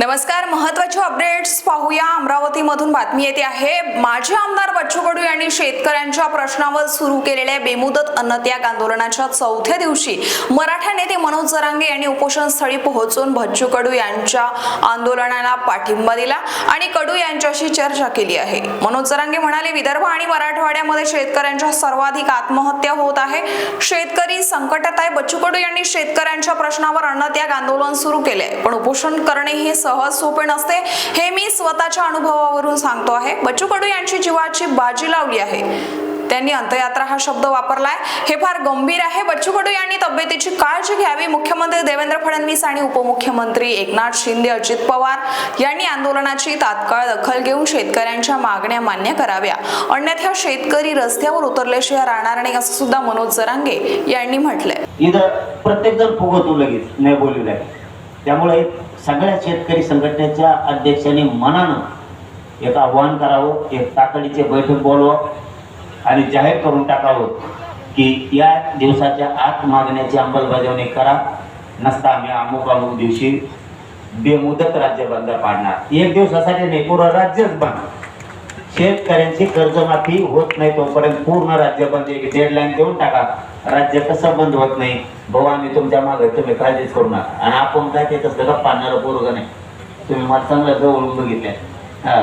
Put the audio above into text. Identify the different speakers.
Speaker 1: नमस्कार महत्त्वाचे अपडेट्स पाहूया. अमरावतीमधून बातमी येते आहे माजी आमदार बच्चू कडू यांनी शेतकऱ्यांच्या प्रश्नावर सुरू केलेल्या बेमुदत अन्नत्याग आंदोलनाच्या चौथ्या दिवशी मराठा नेते मनोज जरांगे यांनी उपोषणस्थळी पोहोचून बच्चू कडू यांच्या आंदोलनाला पाठिंबा दिला आणि कडू यांच्याशी चर्चा केली आहे. मनोज जरांगे म्हणाले विदर्भ आणि मराठवाड्यामध्ये शेतकऱ्यांच्या सर्वाधिक आत्महत्या होत आहे. शेतकरी संकटात आहे. बच्चू कडू यांनी शेतकऱ्यांच्या प्रश्नावर अन्नत्याग आंदोलन सुरू केले पण उपोषण करणे हे सहज सोपे नसते. हे मी स्वतःच्या अनुभवावरून सांगतो आहे. बच्चू कडू यांची जीवाची बाजी लावली आहे. त्यांनी अंतयात्रा हा शब्द वापरलाय. हे फार गंभीर आहे. बच्चू कडू यांनी तब्येतीची काळजी घ्यावी मुख्यमंत्री देवेंद्र फडणवीस आणि उपमुख्यमंत्री एकनाथ शिंदे अजित पवार यांनी आंदोलनाची तात्काळ दखल घेऊन शेतकऱ्यांच्या मागण्या मान्य कराव्या. अन्यथा शेतकरी रस्त्यावर उतरल्याशिवाय राहणार नाही असं सुद्धा मनोज जरांगे यांनी म्हटलंय.
Speaker 2: इथं प्रत्येक जण फुगवतो लगेच नाही बोलू त्यामुळे सगळ्या शेतकरी संघटनेच्या अध्यक्षांनी मनानं एक आव्हान करावं एक तातडीचे बैठक बोलवं आणि जाहीर करून टाकावं की या दिवसाच्या आत मागण्याची अंमलबजावणी करा. नसता आम्ही अमुक अमुक दिवशी बेमुदत राज्य बंद पाडणार. एक दिवसासाठी नाही पूर्ण राज्यच बंद. शेतकऱ्यांची कर्जमाफी होत नाही तोपर्यंत पूर्ण राज्य बंद. एक डेडलाईन देऊन टाका. राज्य कसं बंद होत नाही. भाऊ आम्ही तुमच्या मागे तुम्ही काळजीच करू नका. आणि आपण काय ते तसं गप्पा पाडणारं पोरग नाही. तुम्ही मला चांगलं जवळून बघितलं हा.